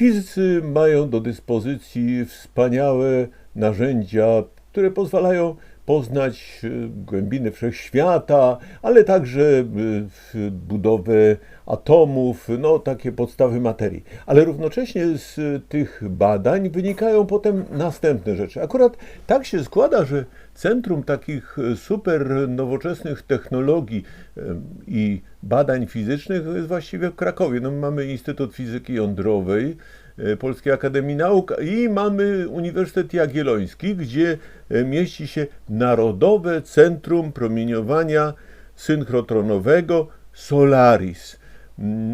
Fizycy mają do dyspozycji wspaniałe narzędzia, które pozwalają poznać e, głębiny wszechświata, ale także w- budowę atomów, no takie podstawy materii. Ale równocześnie z e, tych badań wynikają potem następne rzeczy. Akurat tak się składa, że centrum takich super nowoczesnych technologii i badań fizycznych jest właściwie w Krakowie. No, mamy Instytut Fizyki Jądrowej, Polskiej Akademii Nauk i mamy Uniwersytet Jagielloński, gdzie e, mieści się Narodowe Centrum Promieniowania Synchrotronowego Solaris.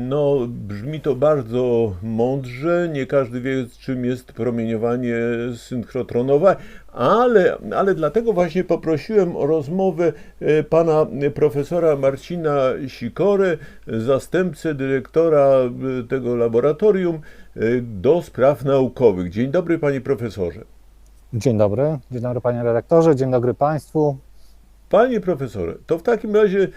No, brzmi to bardzo mądrze, nie każdy wie, czym jest promieniowanie synchrotronowe, ale, ale dlatego właśnie poprosiłem o rozmowę e, pana profesora Marcina Sikorę, zastępcę dyrektora e, tego laboratorium e, do spraw naukowych. Dzień dobry, panie profesorze. Dzień dobry, dzień dobry panie redaktorze, dzień dobry państwu. Panie profesorze, to w takim razie,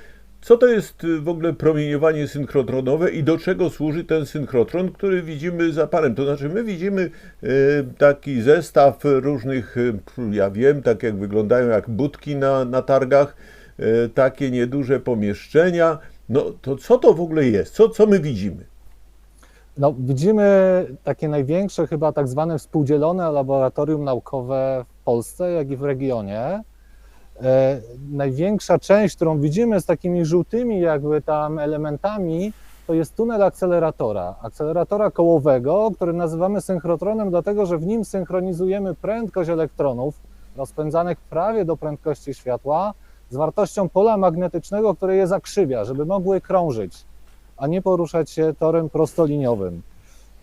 co to jest y, w ogóle promieniowanie synchrotronowe i do czego służy ten synchrotron, który widzimy za panem? To znaczy, my widzimy y, taki zestaw różnych, y, ja wiem, tak jak wyglądają jak budki na, na targach, y, takie nieduże pomieszczenia. No to co to w ogóle jest? Co, co my widzimy? No, widzimy takie największe, chyba tak zwane współdzielone laboratorium naukowe w Polsce, jak i w regionie. E, największa część, którą widzimy z takimi żółtymi jakby tam elementami, to jest tunel akceleratora. Akceleratora kołowego, który nazywamy synchrotronem, dlatego że w nim synchronizujemy prędkość elektronów rozpędzanych prawie do prędkości światła z wartością pola magnetycznego, które je zakrzywia, żeby mogły krążyć, a nie poruszać się torem prostoliniowym.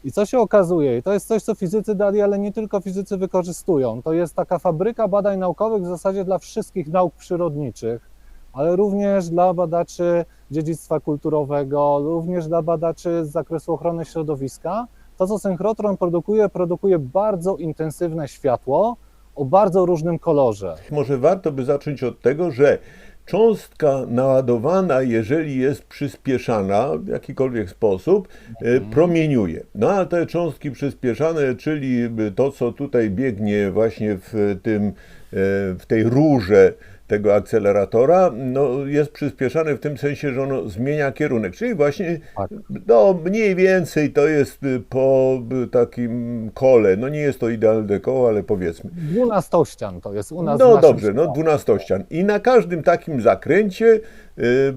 I co się okazuje, i to jest coś, co fizycy dali, ale nie tylko fizycy wykorzystują, to jest taka fabryka badań naukowych w zasadzie dla wszystkich nauk przyrodniczych, ale również dla badaczy dziedzictwa kulturowego, również dla badaczy z zakresu ochrony środowiska. To, co synchrotron produkuje, produkuje bardzo intensywne światło o bardzo różnym kolorze. Może warto by zacząć od tego, że cząstka naładowana, jeżeli jest przyspieszana w jakikolwiek sposób, e, promieniuje. No a te cząstki przyspieszane, czyli to, co tutaj biegnie właśnie w tym, e, w tej rurze tego akceleratora, no, jest przyspieszane w tym sensie, że ono zmienia kierunek. Czyli właśnie, Tak. no mniej więcej to jest y, po y, takim kole. No nie jest to idealne koło, ale powiedzmy. Dwunastościan to jest u nas. No dobrze, no dwunastościan. I na każdym takim zakręcie y,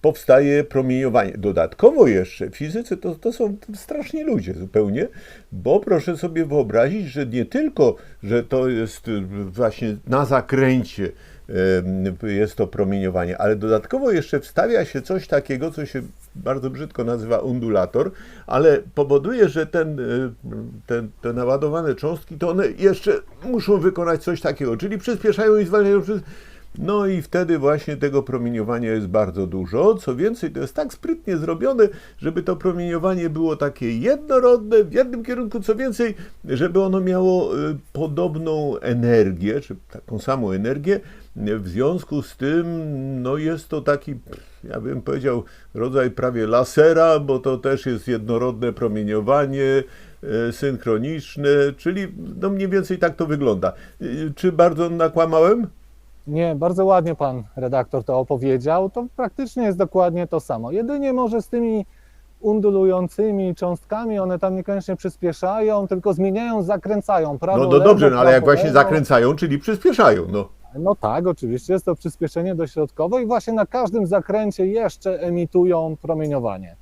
powstaje promieniowanie. Dodatkowo jeszcze fizycy to, to są straszni ludzie zupełnie, bo proszę sobie wyobrazić, że nie tylko, że to jest właśnie na zakręcie jest to promieniowanie, ale dodatkowo jeszcze wstawia się coś takiego, co się bardzo brzydko nazywa undulator, ale powoduje, że ten, y, ten, te naładowane cząstki, to one jeszcze muszą wykonać coś takiego, czyli przyspieszają i zwalniają. No i wtedy właśnie tego promieniowania jest bardzo dużo. Co więcej, to jest tak sprytnie zrobione, żeby to promieniowanie było takie jednorodne w jednym kierunku. Co więcej, żeby ono miało y, podobną energię, czy taką samą energię. W związku z tym, no jest to taki, ja bym powiedział, rodzaj prawie lasera, bo to też jest jednorodne promieniowanie e, synchroniczne, czyli no mniej więcej tak to wygląda. Y, Czy bardzo nakłamałem? Nie, bardzo ładnie pan redaktor to opowiedział. To praktycznie jest dokładnie to samo. Jedynie może z tymi undulującymi cząstkami, one tam niekoniecznie przyspieszają, tylko zmieniają, zakręcają prawo, No, no lewo, dobrze, no, ale jak właśnie zakręcają, czyli przyspieszają, no. No tak, oczywiście jest to przyspieszenie dośrodkowe i właśnie na każdym zakręcie jeszcze emitują promieniowanie.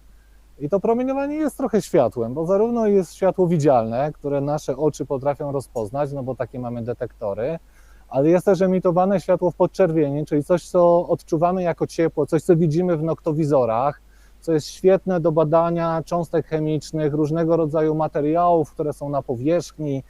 I to promieniowanie jest trochę światłem, bo zarówno jest światło widzialne, które nasze oczy potrafią rozpoznać, no bo takie mamy detektory, ale jest też emitowane światło w podczerwieni, czyli coś, co odczuwamy jako ciepło, coś, co widzimy w noktowizorach, co jest świetne do badania cząstek chemicznych, różnego rodzaju materiałów, które są na powierzchni,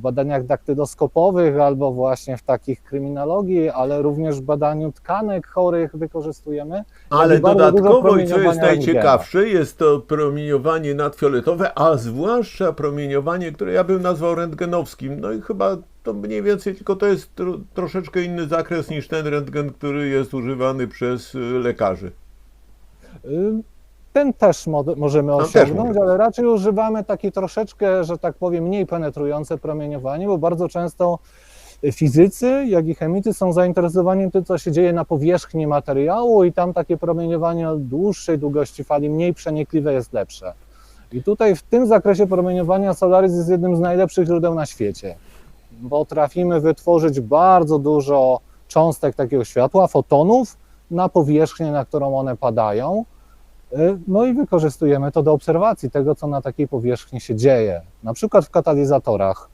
badaniach daktyloskopowych albo właśnie w takich kryminologii, ale również w badaniu tkanek chorych wykorzystujemy. Ale dodatkowo, i co jest najciekawsze, jest to promieniowanie nadfioletowe, a zwłaszcza promieniowanie, które ja bym nazwał rentgenowskim. No i chyba to mniej więcej, tylko to jest tro, troszeczkę inny zakres niż ten rentgen, który jest używany przez y, lekarzy. Ym, ten też mo możemy osiągnąć, ale raczej używamy takie troszeczkę, że tak powiem, mniej penetrujące promieniowanie, bo bardzo często fizycy, jak i chemicy są zainteresowani tym, co się dzieje na powierzchni materiału i tam takie promieniowanie dłuższej długości fali, mniej przenikliwe jest lepsze. I tutaj w tym zakresie promieniowania Solaris jest jednym z najlepszych źródeł na świecie, bo trafimy wytworzyć bardzo dużo cząstek takiego światła, fotonów na powierzchnię, na którą one padają. Y, No i wykorzystujemy to do obserwacji tego, co na takiej powierzchni się dzieje, na przykład w katalizatorach,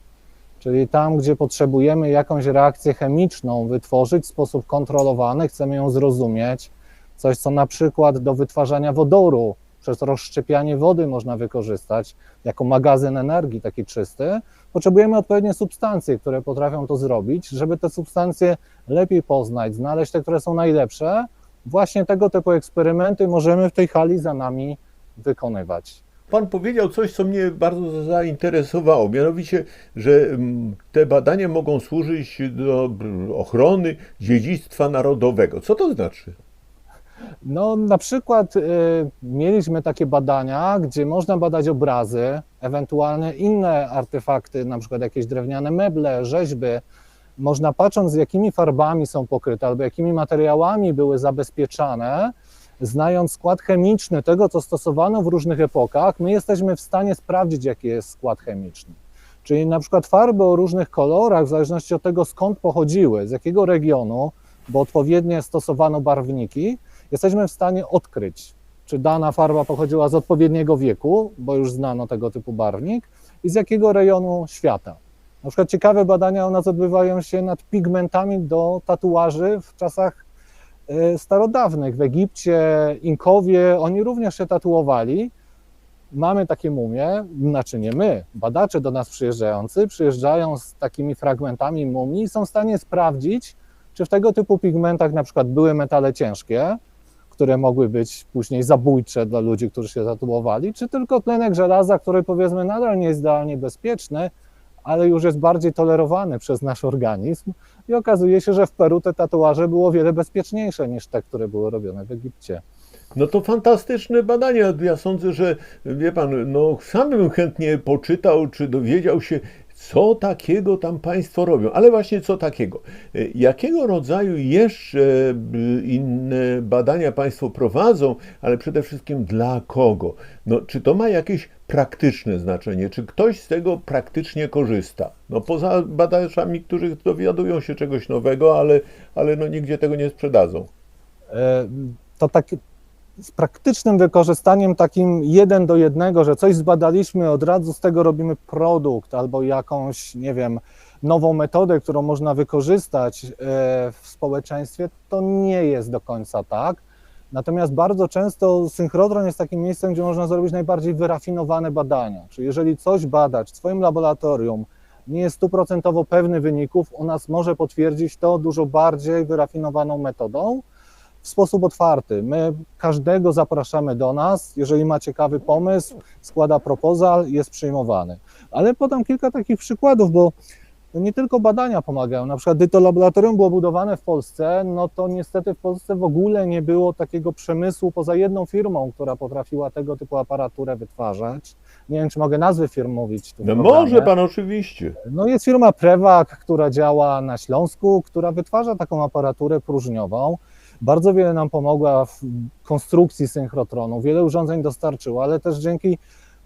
czyli tam, gdzie potrzebujemy jakąś reakcję chemiczną wytworzyć w sposób kontrolowany, chcemy ją zrozumieć, coś, co na przykład do wytwarzania wodoru przez rozszczepianie wody można wykorzystać jako magazyn energii taki czysty, potrzebujemy odpowiednie substancje, które potrafią to zrobić, żeby te substancje lepiej poznać, znaleźć te, które są najlepsze. Właśnie tego typu eksperymenty możemy w tej hali za nami wykonywać. Pan powiedział coś, co mnie bardzo zainteresowało, mianowicie, że mm, te badania mogą służyć do mm, ochrony dziedzictwa narodowego. Co to znaczy? No, na przykład y, mieliśmy takie badania, gdzie można badać obrazy, ewentualnie inne artefakty, na przykład jakieś drewniane meble, rzeźby. Można patrząc, z jakimi farbami są pokryte albo jakimi materiałami były zabezpieczane, znając skład chemiczny tego, co stosowano w różnych epokach, my jesteśmy w stanie sprawdzić, jaki jest skład chemiczny. Czyli na przykład farby o różnych kolorach, w zależności od tego, skąd pochodziły, z jakiego regionu, bo odpowiednio stosowano barwniki, jesteśmy w stanie odkryć, czy dana farba pochodziła z odpowiedniego wieku, bo już znano tego typu barwnik, i z jakiego rejonu świata. Na przykład ciekawe badania u nas odbywają się nad pigmentami do tatuaży w czasach e, starodawnych. W Egipcie, Inkowie, oni również się tatuowali. Mamy takie mumie, znaczy nie my, badacze do nas przyjeżdżający, przyjeżdżają z takimi fragmentami mumii i są w stanie sprawdzić, czy w tego typu pigmentach na przykład były metale ciężkie, które mogły być później zabójcze dla ludzi, którzy się tatuowali, czy tylko tlenek żelaza, który powiedzmy nadal nie jest idealnie bezpieczny, ale już jest bardziej tolerowany przez nasz organizm. I okazuje się, że w Peru te tatuaże było o wiele bezpieczniejsze niż te, które były robione w Egipcie. No to fantastyczne badania. Ja sądzę, że wie pan, no sam bym chętnie poczytał, czy dowiedział się, co takiego tam państwo robią. Ale właśnie co takiego? E, Jakiego rodzaju jeszcze y, inne badania państwo prowadzą, ale przede wszystkim dla kogo? No, czy to ma jakieś praktyczne znaczenie? Czy ktoś z tego praktycznie korzysta? No poza badaczami, którzy dowiadują się czegoś nowego, ale, ale no nigdzie tego nie sprzedadzą. E, To tak z praktycznym wykorzystaniem takim jeden do jednego, że coś zbadaliśmy, od razu z tego robimy produkt albo jakąś, nie wiem, nową metodę, którą można wykorzystać e, w społeczeństwie, to nie jest do końca tak. Natomiast bardzo często synchrotron jest takim miejscem, gdzie można zrobić najbardziej wyrafinowane badania. Czyli jeżeli coś badać w swoim laboratorium nie jest stuprocentowo pewny wyników, u nas może potwierdzić to dużo bardziej wyrafinowaną metodą w sposób otwarty. My każdego zapraszamy do nas, jeżeli ma ciekawy pomysł, składa proposal, jest przyjmowany. Ale podam kilka takich przykładów, bo to nie tylko badania pomagają. Na przykład, gdy to laboratorium było budowane w Polsce, no to niestety w Polsce w ogóle nie było takiego przemysłu poza jedną firmą, która potrafiła tego typu aparaturę wytwarzać. Nie wiem, czy mogę nazwy firm mówić. No programie. może pan oczywiście. No jest firma Prewak, która działa na Śląsku, która wytwarza taką aparaturę próżniową. Bardzo wiele nam pomogła w konstrukcji synchrotronu, wiele urządzeń dostarczyła, ale też dzięki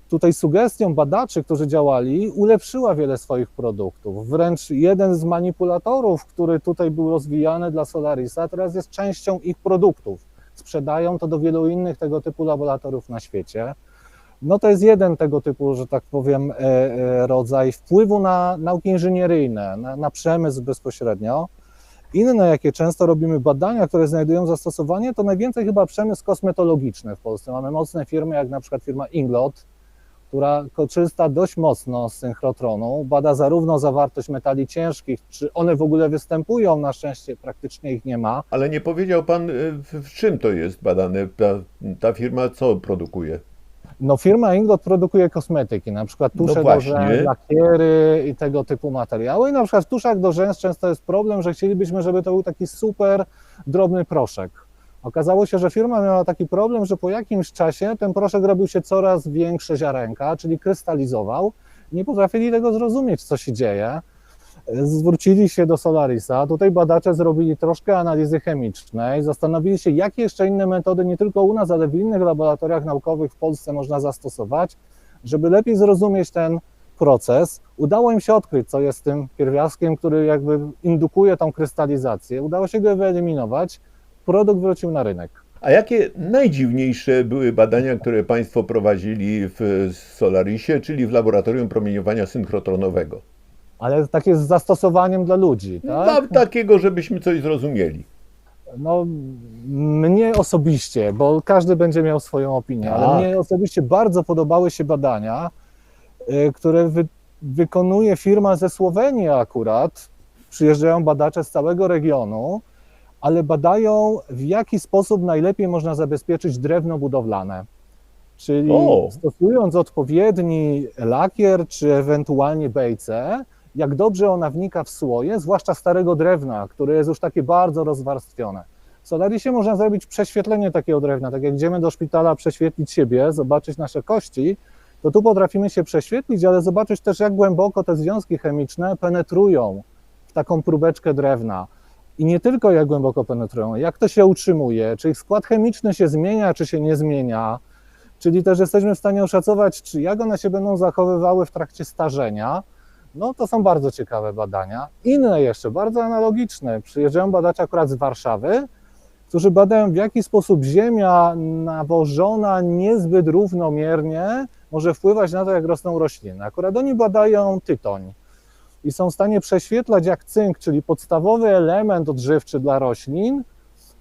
tutaj sugestiom badaczy, którzy działali, ulepszyła wiele swoich produktów. Wręcz jeden z manipulatorów, który tutaj był rozwijany dla Solarisa, teraz jest częścią ich produktów. Sprzedają to do wielu innych tego typu laboratoriów na świecie. No to jest jeden tego typu, że tak powiem, e, e, rodzaj wpływu na nauki inżynieryjne, na, na przemysł bezpośrednio. Inne, jakie często robimy badania, które znajdują zastosowanie, to najwięcej chyba przemysł kosmetologiczny w Polsce. Mamy mocne firmy, jak na przykład firma Inglot, która korzysta dość mocno z synchrotronu, bada zarówno zawartość metali ciężkich, czy one w ogóle występują, na szczęście praktycznie ich nie ma, Ale nie powiedział pan, y, w, czym to jest badane? Ta, ta firma co produkuje? No firma Ingot produkuje kosmetyki, na przykład tusze No do rzęs, lakiery i tego typu materiały. I na przykład w tuszach do rzęs często jest problem, że chcielibyśmy, żeby to był taki super drobny proszek. Okazało się, że firma miała taki problem, że po jakimś czasie ten proszek robił się coraz większe ziarenka, czyli krystalizował. Nie potrafili tego zrozumieć, co się dzieje. Zwrócili się do Solarisa. Tutaj badacze zrobili troszkę analizy chemicznej, zastanowili się, jakie jeszcze inne metody, nie tylko u nas, ale w innych laboratoriach naukowych w Polsce można zastosować, żeby lepiej zrozumieć ten proces. Udało im się odkryć, co jest tym pierwiastkiem, który jakby indukuje tą krystalizację. Udało się go wyeliminować. Produkt wrócił na rynek. A jakie najdziwniejsze były badania, które Państwo prowadzili w Solarisie, czyli w laboratorium promieniowania synchrotronowego? Ale takie z zastosowaniem dla ludzi, tak? Dla takiego, żebyśmy coś zrozumieli. No, mnie osobiście, bo każdy będzie miał swoją opinię, ale Tak. mnie osobiście bardzo podobały się badania, y, które wy, wykonuje firma ze Słowenii akurat. Przyjeżdżają badacze z całego regionu, ale badają w jaki sposób najlepiej można zabezpieczyć drewno budowlane. Czyli O. stosując odpowiedni lakier czy ewentualnie bejce, jak dobrze ona wnika w słoje, zwłaszcza starego drewna, które jest już takie bardzo rozwarstwione. W Solarisie można zrobić prześwietlenie takiego drewna, tak jak idziemy do szpitala prześwietlić siebie, zobaczyć nasze kości, to tu potrafimy się prześwietlić, ale zobaczyć też jak głęboko te związki chemiczne penetrują w taką próbeczkę drewna. I nie tylko jak głęboko penetrują, jak to się utrzymuje, czy ich skład chemiczny się zmienia, czy się nie zmienia, czyli też jesteśmy w stanie oszacować, czy jak one się będą zachowywały w trakcie starzenia. No to są bardzo ciekawe badania. Inne jeszcze, bardzo analogiczne. Przyjeżdżają badacze akurat z Warszawy, którzy badają w jaki sposób ziemia nawożona niezbyt równomiernie może wpływać na to, jak rosną rośliny. Akurat oni badają tytoń i są w stanie prześwietlać jak cynk, czyli podstawowy element odżywczy dla roślin,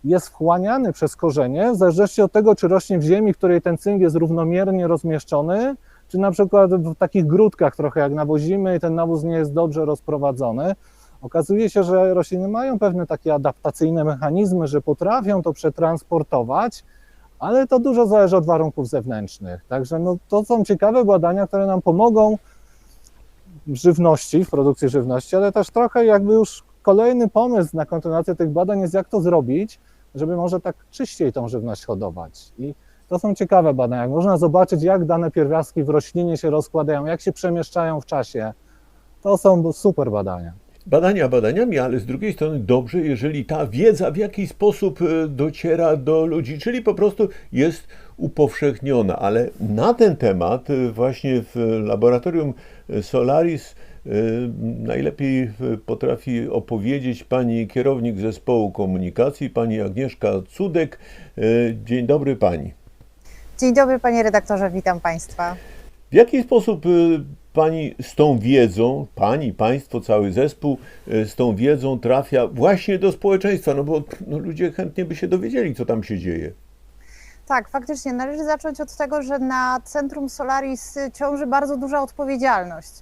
jest wchłaniany przez korzenie, w zależności od tego, czy rośnie w ziemi, w której ten cynk jest równomiernie rozmieszczony, czy na przykład w takich grudkach trochę jak nawozimy i ten nawóz nie jest dobrze rozprowadzony. Okazuje się, że rośliny mają pewne takie adaptacyjne mechanizmy, że potrafią to przetransportować, ale to dużo zależy od warunków zewnętrznych. Także no, to są ciekawe badania, które nam pomogą w żywności, w produkcji żywności, ale też trochę jakby już kolejny pomysł na kontynuację tych badań jest, jak to zrobić, żeby może tak czyściej tą żywność hodować. I to są ciekawe badania. Można zobaczyć, jak dane pierwiastki w roślinie się rozkładają, jak się przemieszczają w czasie. To są super badania. Badania badaniami, ale z drugiej strony dobrze, jeżeli ta wiedza w jakiś sposób e, dociera do ludzi, czyli po prostu jest upowszechniona. Ale na ten temat e, właśnie w laboratorium Solaris e, najlepiej e, potrafi opowiedzieć pani kierownik zespołu komunikacji, pani Agnieszka Cudek. Dzień dobry pani. Dzień dobry panie redaktorze, witam państwa. W jaki sposób y, pani z tą wiedzą, pani, państwo, cały zespół y, z tą wiedzą trafia właśnie do społeczeństwa? No bo no, ludzie chętnie by się dowiedzieli, co tam się dzieje. Tak, faktycznie należy zacząć od tego, że na Centrum Solaris ciąży bardzo duża odpowiedzialność.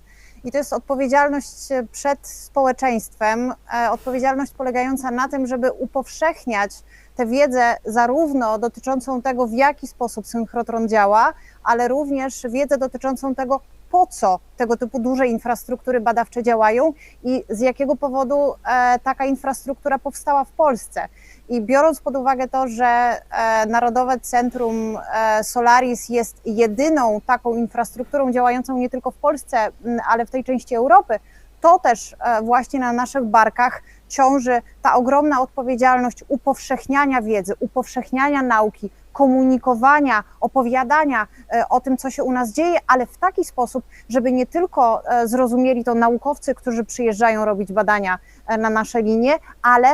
I to jest odpowiedzialność przed społeczeństwem, e, odpowiedzialność polegająca na tym, żeby upowszechniać tę wiedzę zarówno dotyczącą tego, w jaki sposób synchrotron działa, ale również wiedzę dotyczącą tego, po co tego typu duże infrastruktury badawcze działają i z jakiego powodu e, taka infrastruktura powstała w Polsce. I biorąc pod uwagę to, że e, Narodowe Centrum e, Solaris jest jedyną taką infrastrukturą działającą nie tylko w Polsce, ale w tej części Europy, to też właśnie na naszych barkach ciąży ta ogromna odpowiedzialność upowszechniania wiedzy, upowszechniania nauki, komunikowania, opowiadania e, o tym, co się u nas dzieje, ale w taki sposób, żeby nie tylko e, zrozumieli to naukowcy, którzy przyjeżdżają robić badania e, na nasze linie, ale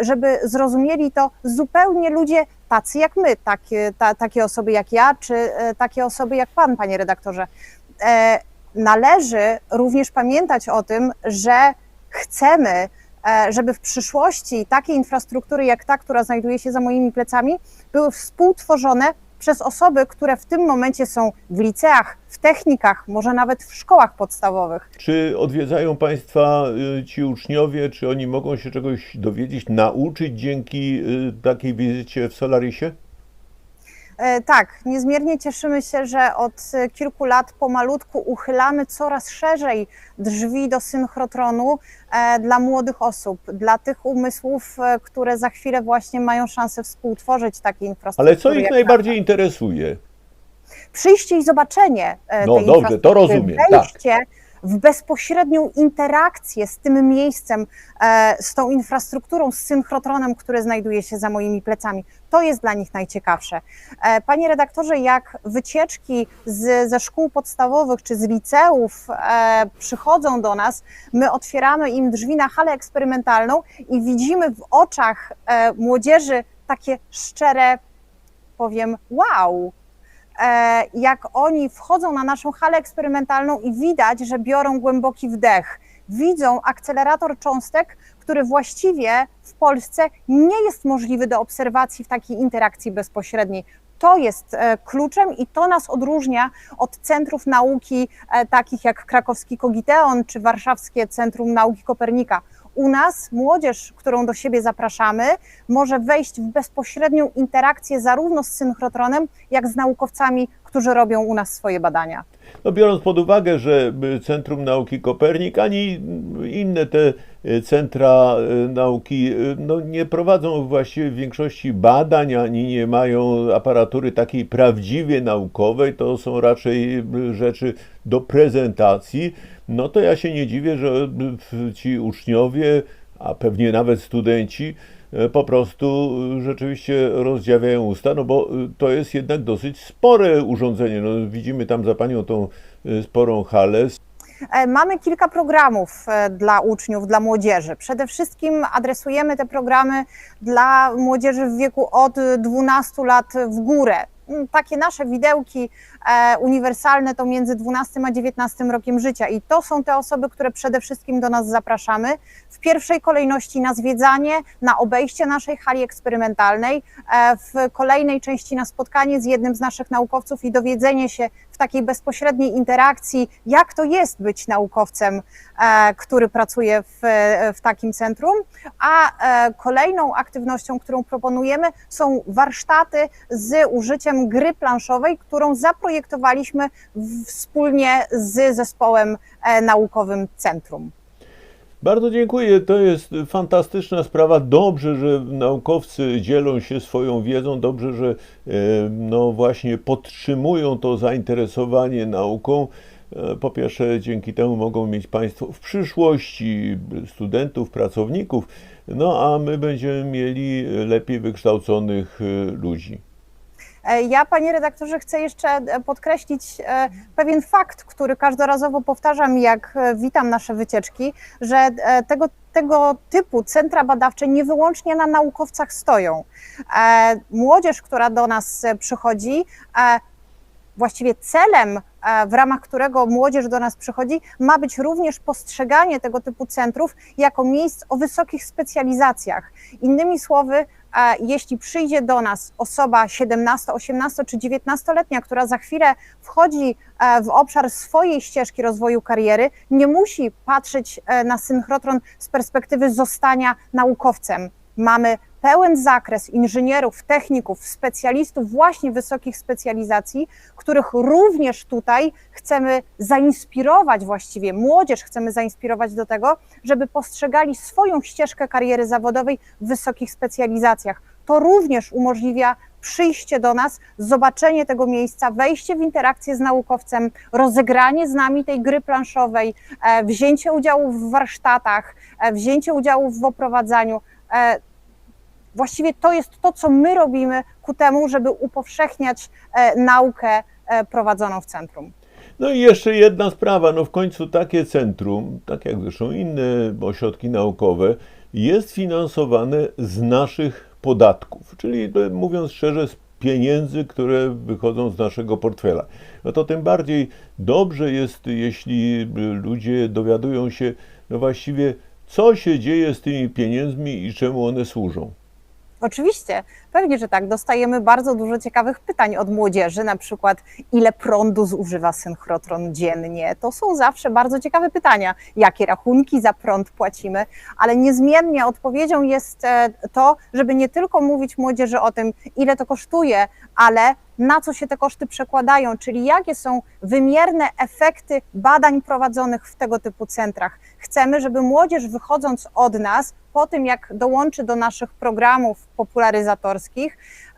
żeby zrozumieli to zupełnie ludzie tacy jak my, takie, ta, takie osoby jak ja, czy takie osoby jak pan, panie redaktorze. Należy również pamiętać o tym, że chcemy, żeby w przyszłości takie infrastruktury jak ta, która znajduje się za moimi plecami, były współtworzone przez osoby, które w tym momencie są w liceach, w technikach, może nawet w szkołach podstawowych. Czy odwiedzają państwa y, ci uczniowie, czy oni mogą się czegoś dowiedzieć, nauczyć dzięki y, takiej wizycie w Solarisie? E, Tak, niezmiernie cieszymy się, że od e, kilku lat pomalutku uchylamy coraz szerzej drzwi do synchrotronu e, dla młodych osób, dla tych umysłów, które za chwilę właśnie mają szansę współtworzyć takie infrastruktury. Ale co ich najbardziej interesuje? przyjście i zobaczenie No tej dobrze, to rozumiem, tak. W bezpośrednią interakcję z tym miejscem, e, z tą infrastrukturą, z synchrotronem, który znajduje się za moimi plecami. To jest dla nich najciekawsze. E, Panie redaktorze, jak wycieczki z, ze szkół podstawowych czy z liceów e, przychodzą do nas, my otwieramy im drzwi na halę eksperymentalną i widzimy w oczach młodzieży takie szczere, powiem, wow, jak oni wchodzą na naszą halę eksperymentalną i widać, że biorą głęboki wdech. Widzą akcelerator cząstek, który właściwie w Polsce nie jest możliwy do obserwacji w takiej interakcji bezpośredniej. To jest e, kluczem i to nas odróżnia od centrów nauki e, takich jak krakowski Kogiteon czy warszawskie Centrum Nauki Kopernika. U nas młodzież, którą do siebie zapraszamy, może wejść w bezpośrednią interakcję zarówno z synchrotronem, jak z naukowcami, którzy robią u nas swoje badania. No biorąc pod uwagę, że y, Centrum Nauki Kopernik ani inne te y, centra y, nauki no, nie prowadzą właściwie w większości badań, ani nie mają aparatury takiej prawdziwie naukowej, to są raczej rzeczy do prezentacji, no to ja się nie dziwię, że ci uczniowie, a pewnie nawet studenci, po prostu y, rzeczywiście rozdziawiają usta, no bo y, to jest jednak dosyć spore urządzenie. No, widzimy tam za panią tą sporą halę. E, Mamy kilka programów e, dla uczniów, dla młodzieży. Przede wszystkim adresujemy te programy dla młodzieży w wieku od 12 lat w górę. Mm, Takie nasze widełki e, uniwersalne to między 12 a 19 rokiem życia i to są te osoby, które przede wszystkim do nas zapraszamy. W pierwszej kolejności na zwiedzanie, na obejście naszej hali eksperymentalnej, e, w kolejnej części na spotkanie z jednym z naszych naukowców i dowiedzenie się w takiej bezpośredniej interakcji, jak to jest być naukowcem, e, który pracuje w, w takim centrum. A e, kolejną aktywnością, którą proponujemy, są warsztaty z użyciem gry planszowej, którą zaprojektowaliśmy w- wspólnie z zespołem e, naukowym centrum. Bardzo dziękuję. To jest fantastyczna sprawa. Dobrze, że naukowcy dzielą się swoją wiedzą. Dobrze, że e, no właśnie podtrzymują to zainteresowanie nauką. E, Po pierwsze, dzięki temu mogą mieć Państwo w przyszłości studentów, pracowników, no a my będziemy mieli lepiej wykształconych ludzi. E, Ja, panie redaktorze, chcę jeszcze e, podkreślić e, pewien fakt, który każdorazowo powtarzam, jak witam nasze wycieczki, że tego, tego typu centra badawcze nie wyłącznie na naukowcach stoją. Młodzież, która do nas przychodzi, właściwie celem, w ramach którego młodzież do nas przychodzi, ma być również postrzeganie tego typu centrów jako miejsc o wysokich specjalizacjach. Innymi słowy, jeśli przyjdzie do nas osoba 17, 18 czy 19-letnia, która za chwilę wchodzi e, w obszar swojej ścieżki rozwoju kariery, nie musi patrzeć e, na synchrotron z perspektywy zostania naukowcem. Mamy pełen zakres inżynierów, techników, specjalistów właśnie wysokich specjalizacji, których również tutaj chcemy zainspirować właściwie, młodzież chcemy zainspirować do tego, żeby postrzegali swoją ścieżkę kariery zawodowej w wysokich specjalizacjach. To również umożliwia przyjście do nas, zobaczenie tego miejsca, wejście w interakcję z naukowcem, rozegranie z nami tej gry planszowej, e, wzięcie udziału w warsztatach, e, wzięcie udziału w oprowadzaniu. Właściwie to jest to, co my robimy ku temu, żeby upowszechniać e, naukę e, prowadzoną w centrum. No i jeszcze jedna sprawa, no w końcu takie centrum, tak jak zresztą inne ośrodki naukowe, jest finansowane z naszych podatków, czyli mówiąc szczerze, z pieniędzy, które wychodzą z naszego portfela. No to tym bardziej dobrze jest, jeśli ludzie dowiadują się, no właściwie, co się dzieje z tymi pieniędzmi i czemu one służą. Oczywiście, Pewnie, że tak. Dostajemy bardzo dużo ciekawych pytań od młodzieży, na przykład ile prądu zużywa synchrotron dziennie. To są zawsze bardzo ciekawe pytania. Jakie rachunki za prąd płacimy? Ale niezmiennie odpowiedzią jest e, to, żeby nie tylko mówić młodzieży o tym, ile to kosztuje, ale na co się te koszty przekładają, czyli jakie są wymierne efekty badań prowadzonych w tego typu centrach. Chcemy, żeby młodzież wychodząc od nas, po tym jak dołączy do naszych programów popularyzatorskich,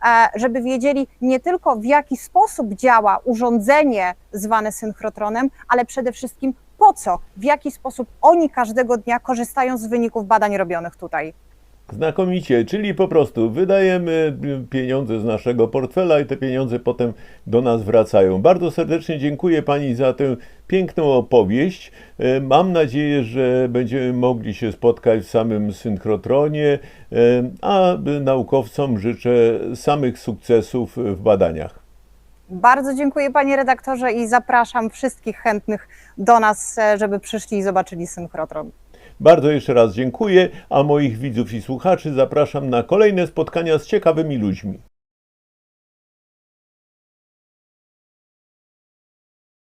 e, żeby wiedzieli nie tylko w jaki sposób działa urządzenie zwane synchrotronem, ale przede wszystkim po co, w jaki sposób oni każdego dnia korzystają z wyników badań robionych tutaj. Znakomicie, czyli po prostu wydajemy pieniądze z naszego portfela i te pieniądze potem do nas wracają. Bardzo serdecznie dziękuję Pani za tę piękną opowieść. E, Mam nadzieję, że będziemy mogli się spotkać w samym synchrotronie, e, a naukowcom życzę samych sukcesów w badaniach. Bardzo dziękuję panie redaktorze i zapraszam wszystkich chętnych do nas, e, żeby przyszli i zobaczyli synchrotron. Bardzo jeszcze raz dziękuję, a moich widzów i słuchaczy zapraszam na kolejne spotkania z ciekawymi ludźmi.